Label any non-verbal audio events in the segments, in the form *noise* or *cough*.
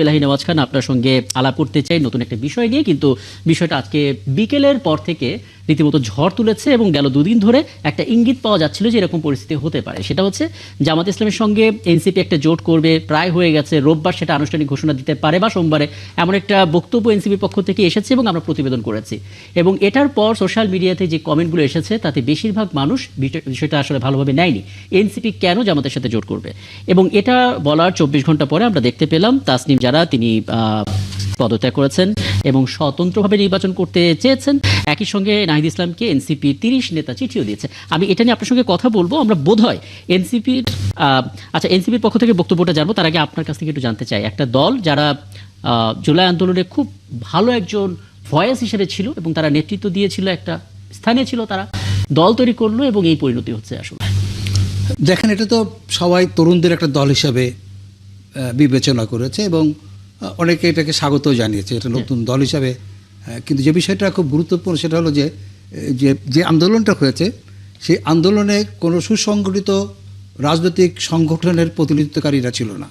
এলাহি নওয়াজ খান আপনার সঙ্গে আলাপ করতে চাই নতুন একটা বিষয় নিয়ে। কিন্তু বিষয়টা আজকে বিকেলের পর থেকে রীতিমতো ঝড় তুলেছে এবং গেল দুদিন ধরে একটা ইঙ্গিত পাওয়া যাচ্ছিল যে এরকম পরিস্থিতি হতে পারে। সেটা হচ্ছে, জামাত ইসলামের সঙ্গে এনসিপি একটা জোট করবে, প্রায় হয়ে গেছে, রোববার সেটা আনুষ্ঠানিক ঘোষণা দিতে পারে বা সোমবারে এমন একটা বক্তব্য এনসিপির পক্ষ থেকে এসেছে এবং আমরা প্রতিবেদন করেছি। এবং এটার পর সোশ্যাল মিডিয়াতে যে কমেন্টগুলো এসেছে, তাতে বেশিরভাগ মানুষ বিষয়টা আসলে ভালোভাবে নেয়নি। এনসিপি কেন জামাতের সাথে জোট করবে? এবং এটা বলার চব্বিশ ঘণ্টা পরে আমরা দেখতে পেলাম, তাসনিম যারা, তিনি পদত্যাগ করেছেন এবং স্বতন্ত্রভাবে নির্বাচন করতে চেয়েছেন। একই সঙ্গে নাহিদ ইসলামকে এনসিপি তিরিশ নেতা চিঠিও দিয়েছে। আমি এটা নিয়ে আপনার সঙ্গে কথা বলব। আমরা বোধ হয় এনসিপির আচ্ছা এনসিপির পক্ষ থেকে বক্তব্যটা জানব। তার আগে আপনার কাছ থেকে একটু জানতে চাই। একটা দল যারা জুলাই আন্দোলনে খুব ভালো একজন ভয়েস হিসেবে ছিল এবং তারা নেতৃত্ব দিয়েছিল, একটা স্থানে ছিল তারা, দল তৈরি করল এবং এই পরিণতি হচ্ছে আসলে। দেখেন, এটা তো সবাই তরুণদের একটা দল হিসাবে বিবেচনা করেছে এবং অনেকে এটাকে স্বাগত জানিয়েছে এটা নতুন দল হিসাবে। কিন্তু যে বিষয়টা খুব গুরুত্বপূর্ণ সেটা হলো যে যে যে আন্দোলনটা হয়েছে সেই আন্দোলনে কোনো সুসংগঠিত রাজনৈতিক সংগঠনের প্রতিনিধিত্বকারীরা ছিল না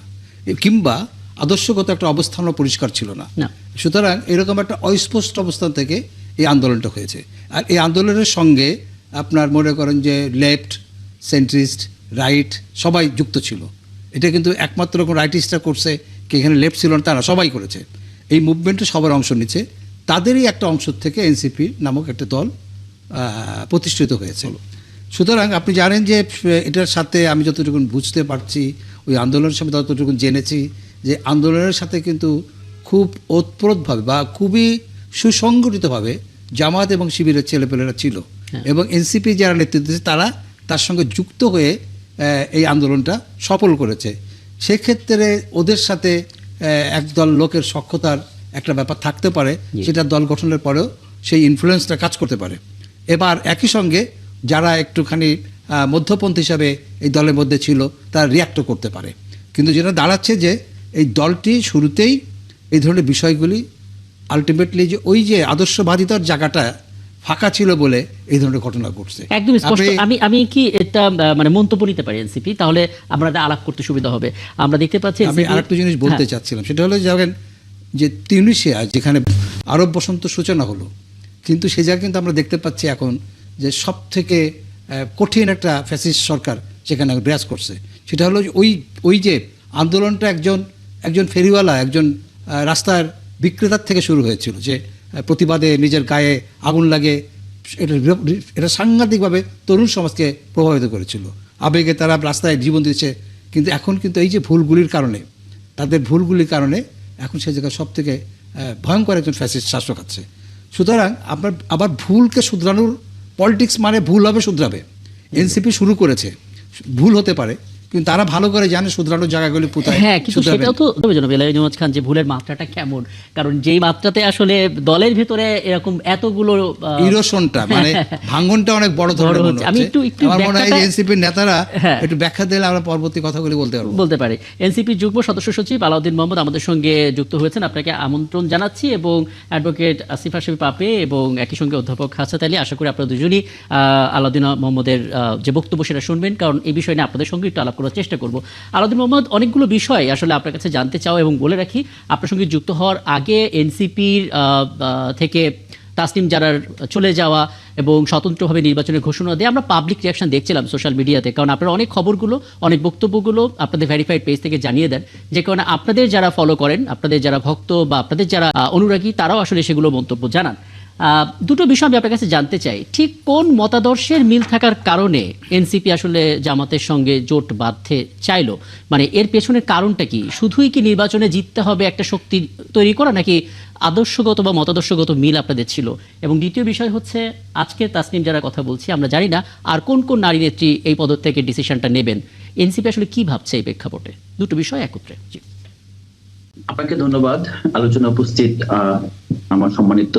কিংবা আদর্শগত একটা অবস্থানও পরিষ্কার ছিল না। না। সুতরাং এরকম একটা অস্পষ্ট অবস্থান থেকে এই আন্দোলনটা হয়েছে। আর এই আন্দোলনের সঙ্গে আপনার মনে করেন যে লেফট সেন্ট্রিস্ট রাইট সবাই যুক্ত ছিল। এটা কিন্তু একমাত্র কোনো রাইটিস্টরা করছে কি এখানে লেফট ছিল না তারা সবাই করেছে। এই মুভমেন্টে সবার অংশ নিচ্ছে। তাদেরই একটা অংশ থেকে এনসিপি নামক একটা দল প্রতিষ্ঠিত হয়েছে। সুতরাং আপনি জানেন যে এটার সাথে আমি যতটুকু বুঝতে পারছি ওই আন্দোলনের সাথে ততটুকু জেনেছি যে আন্দোলনের সাথে কিন্তু খুব ওতপ্রোতভাবে বা খুবই সুসংগঠিতভাবে জামাত এবং শিবিরের ছেলেপেলেরা ছিল। এবং এনসিপি যারা নেতৃত্ব দিচ্ছে তারা তার সঙ্গে যুক্ত হয়ে এই আন্দোলনটা সফল করেছে। সেক্ষেত্রে ওদের সাথে একদল লোকের সক্ষতার একটা ব্যাপার থাকতে পারে সেটা দল গঠনের পরেও সেই ইনফ্লুয়েন্সটা কাজ করতে পারে। এবার একই সঙ্গে যারা একটুখানি মধ্যপন্থী হিসাবে এই দলের মধ্যে ছিল তারা রিয়াক্টও করতে পারে। কিন্তু যেটা দাঁড়াচ্ছে যে এই দলটি শুরুতেই এই ধরনের বিষয়গুলি আলটিমেটলি যে ওই যে আদর্শবাদিতার জায়গাটা ফাঁকা ছিল বলে এই ধরনের ঘটনা ঘটছে। একদম স্পষ্ট। আমি আমি কি এটা মানে মন্তব্য নিতে পারি এনসিপি? তাহলে আমরা আলাপ করতে সুবিধা হবে। আমরা দেখতে পাচ্ছি আমি আরেকটা জিনিস বলতে হ্যাঁ, চাচ্ছিলাম সেটা হলো যেমন যে তিউনিশিয়া যেখানে আরব বসন্ত সূচনা হলো কিন্তু সে জায়গায় কিন্তু আমরা দেখতে পাচ্ছি এখন যে সব থেকে কঠিন একটা ফ্যাসিস্ট সরকার সেখানে বিরাজ করছে। সেটা হলো ওই ওই যে আন্দোলনটা একজন একজন ফেরিওয়ালা একজন রাস্তার বিক্রেতার থেকে শুরু হয়েছিল যে প্রতিবাদে নিজের গায়ে আগুন লাগে এটা এটা সাংঘাতিকভাবে তরুণ সমাজকে প্রভাবিত করেছিল। আবেগে তারা রাস্তায় জীবন দিয়েছে। কিন্তু এখন কিন্তু এই যে ভুলগুলির কারণে, তাদের ভুলগুলির কারণে এখন সে জায়গায় সব থেকে ভয়ঙ্কর একজন ফ্যাসিস্ট শাসক আছে। সুতরাং আপনার আবার ভুলকে শুধরানোর পলিটিক্স মানে ভুল হবে শুধরাবে। এনসিপি শুরু করেছে। ভুল হতে পারে। কিন্তু তারা ভালো করে জানে শুধরানোর জায়গাগুলি কোথায়। হ্যাঁ কিন্তু সেটাও তো নওয়াজ খান যে ভুলের মাত্রাটা কেমন? কারণ যেই মাত্রাতে আসলে দলের ভিতরে এরকম এতগুলো ইরোশনটা মানে ভাঙ্গনটা অনেক বড় ধরনের হচ্ছে। আমি একটু- একটু আমার মনে হয় এনসিপির নেতারা হ্যাঁ। একটু ব্যাখ্যা দিলে আমরা পরবর্তী কথাগুলি বলতে পারব। বলতে পারি। এনসিপি যুগ্ম সদস্য সচিব আলাউদ্দিন মোহাম্মদ আমাদের সঙ্গে যুক্ত হয়েছেন। আপনাকে আমন্ত্রণ জানাচ্ছি এবং অ্যাডভোকেট আসিফ হাসিফ পাপে এবং একই সঙ্গে অধ্যাপক হাসাত আলী। আশা করি আপনারা দুজনই আহ, আলাউদ্দিন মোহাম্মদের যে বক্তব্য সেটা শুনবেন। কারণ এই বিষয় নিয়ে আপনাদের সঙ্গে একটু আলাপ করার চেষ্টা করব। আলাউদ্দিন মোহাম্মদ, অনেকগুলো বিষয় আসলে আপনার কাছে জানতে চাও এবং বলে রাখি, আপনার সঙ্গে যুক্ত হওয়ার আগে এনসিপির থেকে তাসনিম জারার চলে যাওয়া এবং স্বতন্ত্রভাবে নির্বাচনের ঘোষণা দিয়ে, আমরা পাবলিক রিয়াকশন দেখছিলাম সোশ্যাল মিডিয়াতে কারণ আপনারা অনেক খবরগুলো, অনেক বক্তব্যগুলো আপনাদের ভেরিফাইড পেজ থেকে জানিয়ে দেন। যে কারণে আপনাদের যারা ফলো করেন, আপনাদের যারা ভক্ত বা আপনাদের যারা অনুরাগী, তারাও আসলে সেগুলো মন্তব্য জানান। দুটো বিষয় আমি আপনার কাছে জানতে চাই। ঠিক কোন মতাদর্শের মিল থাকার কারণে এনসিপি আসলে জামাতের সঙ্গে জোট বাঁধতে চাইলো? মানে এর পেছনের কারণটা কি? শুধুই কি নির্বাচনে জিততে হবে একটা শক্তি তৈরি করা, নাকি আদর্শগত বা মতাদর্শগত মিল আপনাদের ছিল? এবং দ্বিতীয় বিষয় হচ্ছে, আজকে তাসনিম যারা কথা বলছি, আমরা জানি না আর কোন কোন নারী নেত্রী এই পদ থেকে ডিসিশনটা নেবেন। এনসিপি আসলে কি ভাবছে এই প্রেক্ষাপটে? দুটো বিষয় একত্রে। আপনাকে ধন্যবাদ। আলোচনা উপস্থিত আমার সম্মানিত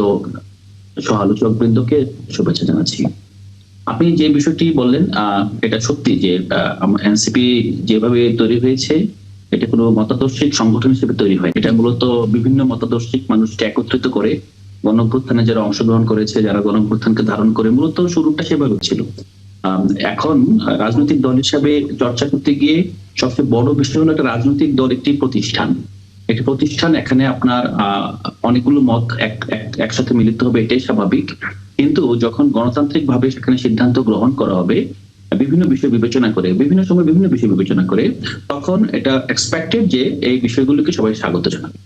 সহ আলোচক বৃন্দকে শুভেচ্ছা জানাচ্ছি। আপনি যে বিষয়টি বললেন এটা সত্যি যে এনসিপি যেভাবে তৈরি হয়েছে, এটা কোনো মতাদর্শিক সংগঠন হিসেবে তৈরি হয় এটা মূলত বিভিন্ন মতাদর্শিক মানুষকে একত্রিত করে গণঅভ্যুত্থানে যারা অংশগ্রহণ করেছে, যারা গণঅভ্যুত্থানকে ধারণ করে, মূলত শুরুটা সেভাবে ছিল। এখন রাজনৈতিক দল হিসাবে চর্চা করতে গিয়ে সবচেয়ে বড় বিষয় হলো একটা রাজনৈতিক দল একটি প্রতিষ্ঠান। একটি প্রতিষ্ঠান, এখানে আপনার অনেকগুলো মত এক- এক- একসাথে মিলিত হবে, এটাই স্বাভাবিক। কিন্তু যখন গণতান্ত্রিক ভাবে সেখানে সিদ্ধান্ত গ্রহণ করা হবে, বিভিন্ন বিষয় বিবেচনা করে, বিভিন্ন সময় বিভিন্ন বিষয় বিবেচনা করে, তখন এটা এক্সপেক্টেড যে এই বিষয়গুলোকে সবাই স্বাগত জানাবে।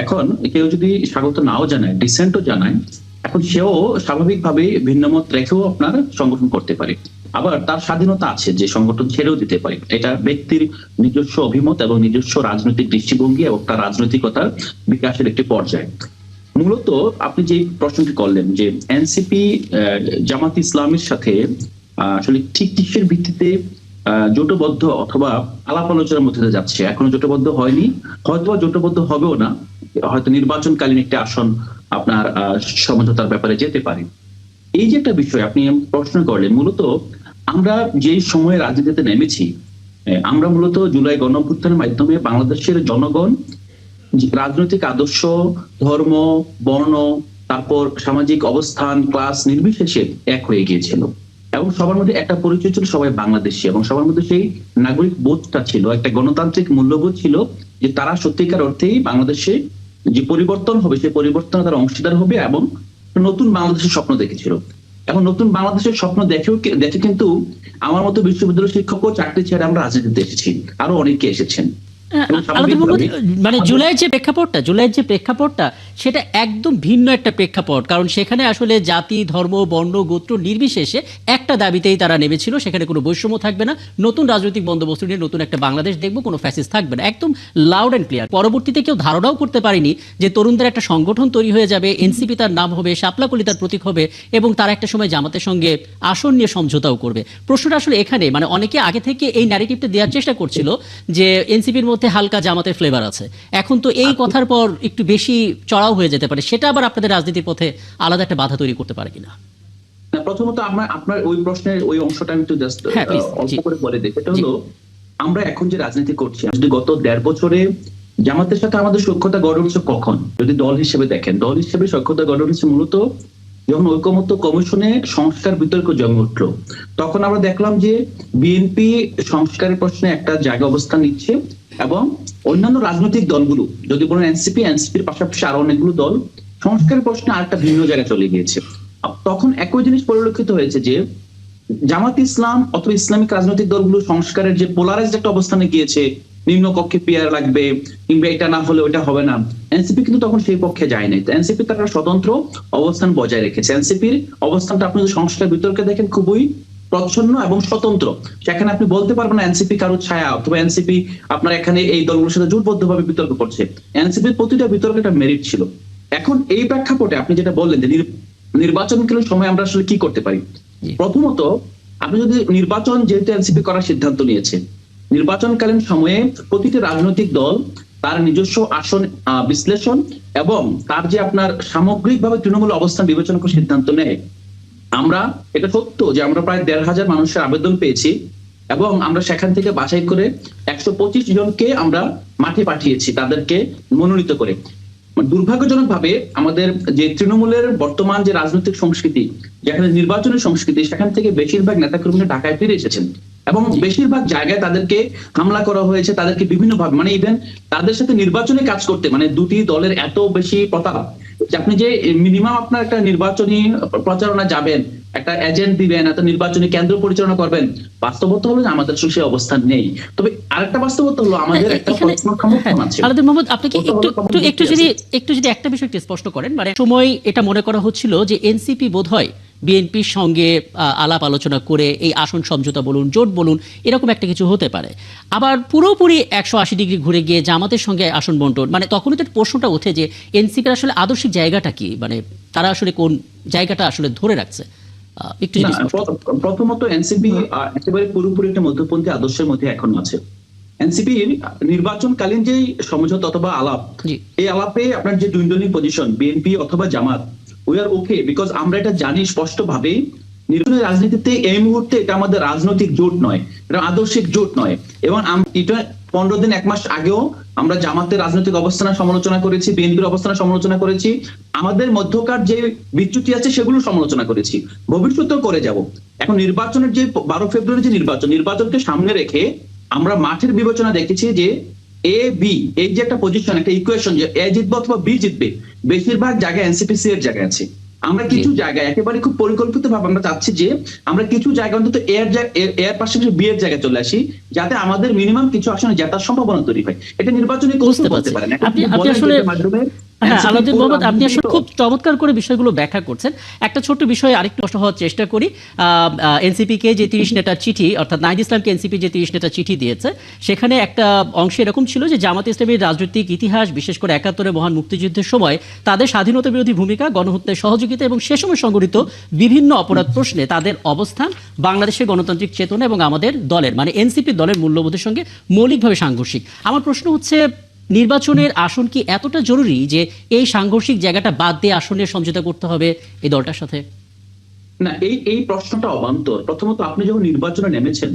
এখন কেউ যদি স্বাগত নাও জানায় ডিসেন্টও জানায়, এখন সেও স্বাভাবিকভাবে ভিন্নমত রেখেও আপনার সংগঠন করতে পারে। আবার তার স্বাধীনতা আছে, যে সংগঠন ছেড়েও দিতে পারে। এটা ব্যক্তির নিজস্ব অভিমত এবং নিজস্ব রাজনৈতিক দৃষ্টিভঙ্গি এবং তার রাজনৈতিকতার বিকাশের একটি পর্যায়। মূলত আপনি যে প্রশ্নটি করলেন যে এনসিপি জামাত ইসলামের সাথে আসলে ঠিক কিসের ভিত্তিতে জোটবদ্ধ অথবা আলাপ আলোচনার মধ্যে যাচ্ছে, এখনও জোটবদ্ধ হয়নি। হয়তো জোটবদ্ধ হবেও না, হয়তো নির্বাচনকালীন একটি আসন আপনার সমঝোতার ব্যাপারে যেতে পারে। এই যে একটা বিষয় আপনি প্রশ্ন করলেন, মূলত আমরা যে সময়ে রাজনীতিতে নেমেছি আমরা মূলত জুলাই গণঅভ্যুত্থানের মাধ্যমে বাংলাদেশের জনগণ রাজনৈতিক আদর্শ, ধর্ম, বর্ণ, তারপর সামাজিক অবস্থান ক্লাস নির্বিশেষে এক হয়ে গিয়েছিল। এবং সবার মধ্যে একটা পরিচয় ছিল সবাই বাংলাদেশি এবং সবার মধ্যে সেই নাগরিক বোধটা ছিল, একটা গণতান্ত্রিক মূল্যবোধ ছিল যে তারা সত্যিকার অর্থেই বাংলাদেশে যে পরিবর্তন হবে, সেই পরিবর্তনে তারা অংশীদার হবে এবং নতুন বাংলাদেশের স্বপ্ন দেখেছিল। এখন নতুন বাংলাদেশের স্বপ্ন দেখেও দেখে কিন্তু আমার মতো বিশ্ববিদ্যালয় ও চাকরি ছেড়ে আমরা রাজনীতিতে এসেছি। আরও অনেকে এসেছেন। আলাদা মোহাম্মদ, মানে জুলাইয়ের যে প্রেক্ষাপটটা জুলাইয়ের যে প্রেক্ষাপটটা সেটা একদম ভিন্ন একটা প্রেক্ষাপট। কারণ সেখানে আসলে জাতি ধর্ম বর্ণ গোত্র নির্বিশেষে একটা দাবিতেই তারা নেমেছিল। সেখানে কোনো বৈষম্য থাকবে না। নতুন রাজনৈতিক বন্দোবস্ত নিয়ে নতুন একটা বাংলাদেশ দেখব কোনো ফ্যাসিস থাকবে না। একদম লাউড অ্যান্ড ক্লিয়ার পরবর্তীতে কেউ ধারণাও করতে পারেনি যে তরুণদের একটা সংগঠন তৈরি হয়ে যাবে। এনসিপি তার নাম হবে শাপলা কলিতার প্রতীক হবে এবং তারা একটা সময় জামাতের সঙ্গে আসন নিয়ে সমঝোতাও করবে। প্রশ্নটা আসলে এখানে মানে অনেকে আগে থেকে এই ন্যারেটিভটা দেওয়ার চেষ্টা করছিল যে এনসিপির মধ্যে হালকা জামাতের ফ্লেভার আছে। এখন তো এই কথার পর একটু বেশি চড়াও হয়ে যেতে পারে সেটা আবার আপনাদের রাজনীতির পথে আলাদা একটা বাধা তৈরি করতে পারে কিনা? প্রথমত আমরা আপনার ওই প্রশ্নের ওই অংশটা আমি একটু জাস্ট হ্যাঁ, অল্প করে বলে দিই। সেটা হলো আমরা এখন যে রাজনীতি করছি যদি গত দেড় বছরে জামাতের সাথে আমাদের সক্ষতা গড়ে উঠছে কখন? যদি দল হিসেবে দেখেন দল হিসেবে সক্ষতা গড়ে উঠেছে মূলত যখন ঐকমত্য কমিশনে সংস্কার বিতর্ক জমে উঠল। তখন আমরা দেখলাম যে বিএনপি সংস্কারের প্রশ্নে একটা জায়গা অবস্থান নিচ্ছে এবং অন্যান্য রাজনৈতিক দলগুলো, যদি বলেন এনসিপি, এনসিপির পাশাপাশি আরও অনেকগুলো দল, সংস্কারের প্রশ্নে আরেকটা ভিন্ন জায়গায় চলে গিয়েছে। তখন একই জিনিস পরিলক্ষিত হয়েছে যে জামাত ইসলাম অথবা ইসলামিক রাজনৈতিক দলগুলো সংস্কারের যে পোলারাইজড একটা অবস্থানে গিয়েছে নিম্ন কক্ষে পিয়ার লাগবে, কিংবা এটা না হলে ওটা হবে না, এনসিপি কিন্তু তখন সেই পক্ষে যায় নাই। এনসিপি তারা স্বতন্ত্র অবস্থান বজায় রেখেছে। এনসিপির অবস্থানটা আপনি সংস্কার বিতর্কে দেখেন, খুবই প্রচ্ছন্ন এবং স্বতন্ত্র। সেখানে আপনি বলতে পারবেন না এনসিপি কারও ছায়া অথবা এনসিপি আপনার এখানে এই দলগুলোর সাথে জোটবদ্ধভাবে বিতর্ক করছে। এনসিপির প্রতিটা বিতর্কে একটা মেরিট ছিল। এখন এই প্রেক্ষাপটে আপনি যেটা বললেন যে নির- নির্বাচনকালীন সময় আমরা আসলে কি করতে পারি? প্রথমত আপনি যদি নির্বাচন যেহেতু এনসিপি করার সিদ্ধান্ত নিয়েছে নির্বাচনকালীন সময়ে প্রতিটি রাজনৈতিক দল তার নিজস্ব আসন আহ, বিশ্লেষণ এবং তার যে আপনার সামগ্রিকভাবে তৃণমূল অবস্থান বিবেচনা করে সিদ্ধান্ত নেয় আমরা, এটা সত্য যে আমরা প্রায় দেড় হাজার মানুষের আবেদন পেয়েছি এবং আমরা সেখান থেকে বাছাই করে একশো পঁচিশ জনকে আমরা মাঠে পাঠিয়েছি তাদেরকে মনোনীত করে। দুর্ভাগ্যজনক ভাবে আমাদের যে তৃণমূলের বর্তমান যে রাজনৈতিক সংস্কৃতি, যেখানে নির্বাচনের সংস্কৃতি, সেখান থেকে বেশিরভাগ নেতাকর্মীরা ঢাকায় ফিরে এসেছেন এবং বেশিরভাগ জায়গায় তাদেরকে হামলা করা হয়েছে, তাদেরকে বিভিন্ন ভাবে মানে ইভেন তাদের সাথে নির্বাচনে কাজ করতে মানে দুটি দলের এত বেশি প্রতাপ যে আপনি যে মিনিমাম আপনার একটা নির্বাচনী প্রচারণা যাবেন একটা এজেন্ট দিবেন একটা নির্বাচনী কেন্দ্র পরিচালনা করবেন বাস্তবতা হলো যে আমাদের সে সেই অবস্থান নেই। তবে আরেকটা বাস্তবতা হলো আমাদের একটা আছে। আলাদা মোহাম্মদ আপনি কি একটু একটু একটু যদি একটু যদি একটা বিষয় স্পষ্ট করেন মানে সময় এটা মনে করা হচ্ছিল যে এনসিপি বোধহয় বিএনপির সঙ্গে আলাপ আলোচনা করে এই আসন সমঝোতা বলুন জোট বলুন এরকম একটা কিছু হতে পারে। আবার পুরোপুরি একশো আশি ডিগ্রি ঘুরে গিয়ে জামাতের সঙ্গে আসন বন্টন মানে তখনই তো প্রশ্নটা ওঠে যে এনসিপির আসলে আদর্শিক জায়গাটা কি? মানে তারা আসলে কোন জায়গাটা আসলে ধরে রাখছে? একটু প্রথমত এনসিপি একেবারে পুরোপুরি একটা মধ্যপন্থী আদর্শের মধ্যে এখন আছে। এনসিপি নির্বাচনকালীন যে সমঝোতা অথবা আলাপ এই আলাপে আপনার যে দুইন্দলিক পজিশন বিএনপি অথবা জামাত উই আর ওকে বিকজ আমরা এটা জানি স্পষ্টভাবে নির্বাচনের রাজনীতিতে এই মুহূর্তে এটা আমাদের রাজনৈতিক জোট নয়, এটা আদর্শিক জোট নয়। এবং এটা পনেরো দিন, এক মাস আগেও আমরা জামাতের রাজনৈতিক অবস্থানের সমালোচনা করেছি, বিএনপির অবস্থানের সমালোচনা করেছি, আমাদের মধ্যকার যে বিচ্যুতি আছে সেগুলো সমালোচনা করেছি। ভবিষ্যতেও করে যাব। এখন নির্বাচনের যে বারো ফেব্রুয়ারি যে নির্বাচন, নির্বাচনকে সামনে রেখে আমরা মাঠের বিবেচনা দেখেছি যে এ বি এই যে একটা পজিশন একটা ইকুয়েশন যে এ জিতবে অথবা বি জিতবে বেশিরভাগ জায়গায় এনসিপি সি এর জায়গায় আছে। আমরা কিছু জায়গায় একেবারে খুব পরিকল্পিত ভাবে আমরা চাচ্ছি যে আমরা কিছু জায়গা অন্তত এর এর পাশাপাশি বি এর জায়গায় চলে আসি যাতে আমাদের মিনিমাম কিছু আসনে জেতার সম্ভাবনা তৈরি হয়। এটা নির্বাচনী কৌশল বলতে পারেন আপনি আপনি আসলে মাধ্যমে হ্যাঁ আলাউদ্দিন মোহাম্মদ আপনি আসলে খুব চমৎকার করে বিষয়গুলো ব্যাখ্যা করছেন। একটা ছোট্ট বিষয়ে আরেকটু নষ্ট হওয়ার চেষ্টা করি। এনসিপি কে যে *laughs* তিরিশ চিঠি অর্থাৎ নাইদ ইসলামকে এনসিপি যে তিরিশ চিঠি দিয়েছে সেখানে একটা অংশে এরকম ছিল যে জামাত ইসলামের রাজনৈতিক ইতিহাস বিশেষ করে একাত্তরের মহান মুক্তিযুদ্ধের সময় তাদের স্বাধীনতা বিরোধী ভূমিকা গণহত্যায় সহযোগিতা এবং সে সময় সংঘটিত বিভিন্ন অপরাধ প্রশ্নে তাদের অবস্থান বাংলাদেশের গণতান্ত্রিক চেতনা এবং আমাদের দলের মানে এনসিপি দলের মূল্যবোধের সঙ্গে মৌলিকভাবে সাংঘর্ষিক। আমার প্রশ্ন হচ্ছে নির্বাচনের আসন কি এতটা জরুরি যে এই সাংঘর্ষিক জায়গাটা বাদ দিয়ে আসনের সমঝোতা করতে হবে এই দলটার সাথে? না এই এই প্রশ্নটা অবান্তর। প্রথমত আপনি যখন নির্বাচনে নেমেছেন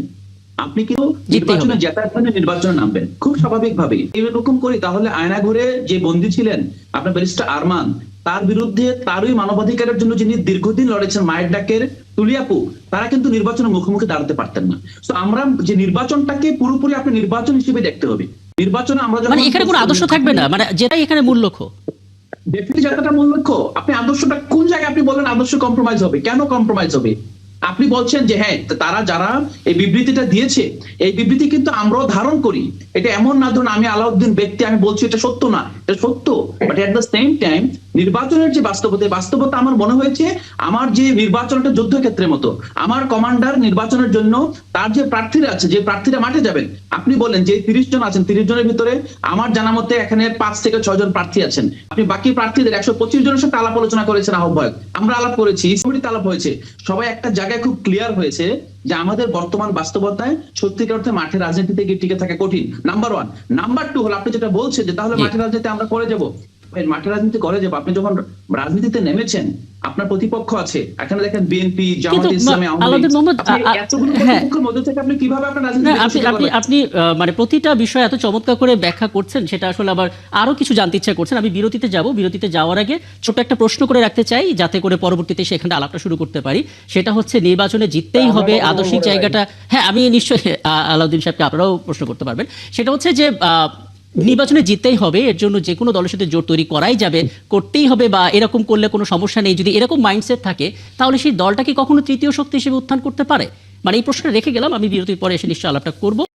আপনি কিন্তু নির্বাচনে জেতার জন্য নির্বাচনে নামবেন। খুব স্বাভাবিক ভাবে এরকম করি তাহলে আয়না ঘরে যে বন্দী ছিলেন আপনার ব্যারিস্টার আরমান তার বিরুদ্ধে তারই মানবাধিকারের জন্য যিনি দীর্ঘদিন লড়েছেন মায়ের ডাকের তুলিয়াপু তারা কিন্তু নির্বাচনের মুখোমুখি দাঁড়াতে পারতেন না। তো আমরা যে নির্বাচনটাকে পুরোপুরি আপনি নির্বাচন হিসেবে দেখতে হবে। নির্বাচনে আমরা মানে এখানে কোনো আদর্শ থাকবে না। মানে যেটাই এখানে মূল লক্ষ্য। ডেফিনেটলি যাত্রাটা মূল লক্ষ্য আপনি আদর্শটা কোন জায়গায় আপনি বলেন আদর্শ কম্প্রোমাইজ হবে? কেন কম্প্রোমাইজ হবে? আপনি বলছেন যে হ্যাঁ তারা যারা এই বিবৃতিটা দিয়েছে, এই বিবৃতি কিন্তু আমরাও ধারণ করি। এটা এমন না, ধরুন আমি আলাউদ্দিন ব্যক্তি, আমি বলছি এটা সত্য না, এটা সত্য। But at the same time নির্বাচনের যে বাস্তবতা বাস্তবতা আমার মনে হয়েছে, আমার যে নির্বাচনটা যুদ্ধক্ষেত্রের মতো, আমার কমান্ডার নির্বাচনের জন্য তার যে প্রার্থীরা আছে, যে প্রার্থীরা মাঠে যাবেন, আপনি বলেন যে তিরিশ জন আছেন, তিরিশ জনের ভিতরে আমার জানা মতে এখানে পাঁচ থেকে ছয় জন প্রার্থী আছেন। আপনি বাকি প্রার্থীদের একশো পঁচিশ জনের সাথে আলাপ আলোচনা করেছেন, আহ্বায়ক। আমরা আলাপ করেছি আলাপ হয়েছে। সবাই একটা জায়গায় খুব ক্লিয়ার হয়েছে যে আমাদের বর্তমান বাস্তবতায় সত্যিকার অর্থে মাঠে রাজনীতি থেকে টিকে থাকা কঠিন। নাম্বার ওয়ান নাম্বার টু হলো আপনি যেটা বলছেন যে তাহলে। মাঠে রাজনীতি আমরা করে যাব। মাঠে রাজনীতি করে যাব আপনি যখন রাজনীতিতে নেমেছেন আপনার প্রতিপক্ষ আছে। এখানে দেখেন বিএনপি জামাত ইসলামী আপনি হ্যাঁ। আপনি আপনি মানে প্রতিটা বিষয় এত চমৎকার করে ব্যাখ্যা করছেন সেটা আসলে আবার আরও কিছু জানতে ইচ্ছা করছেন। আমি বিরতিতে যাব। বিরতিতে যাওয়ার আগে ছোট একটা প্রশ্ন করে রাখতে চাই যাতে করে পরবর্তীতে সেখানে আলাপটা শুরু করতে পারি। সেটা হচ্ছে নির্বাচনে জিততেই হবে আদর্শিক জায়গাটা। হ্যাঁ আমি নিশ্চয়ই আলাউদ্দিন সাহেবকে আপনারাও প্রশ্ন করতে পারবেন। সেটা হচ্ছে যে নির্বাচনে জিততেই হবে, এর জন্য যে কোনো দলের সাথে জোট তৈরি করাই যাবে, করতেই হবে বা এরকম করলে কোনো সমস্যা নেই। যদি এরকম মাইন্ডসেট থাকে, তাহলে সেই দলটাকে কখনো তৃতীয় শক্তি হিসেবে উত্থান করতে পারে? মানে এই প্রশ্নটা রেখে গেলাম, আমি বিরতির পরে এসে নিশ্চয়ই আলাপটা করব।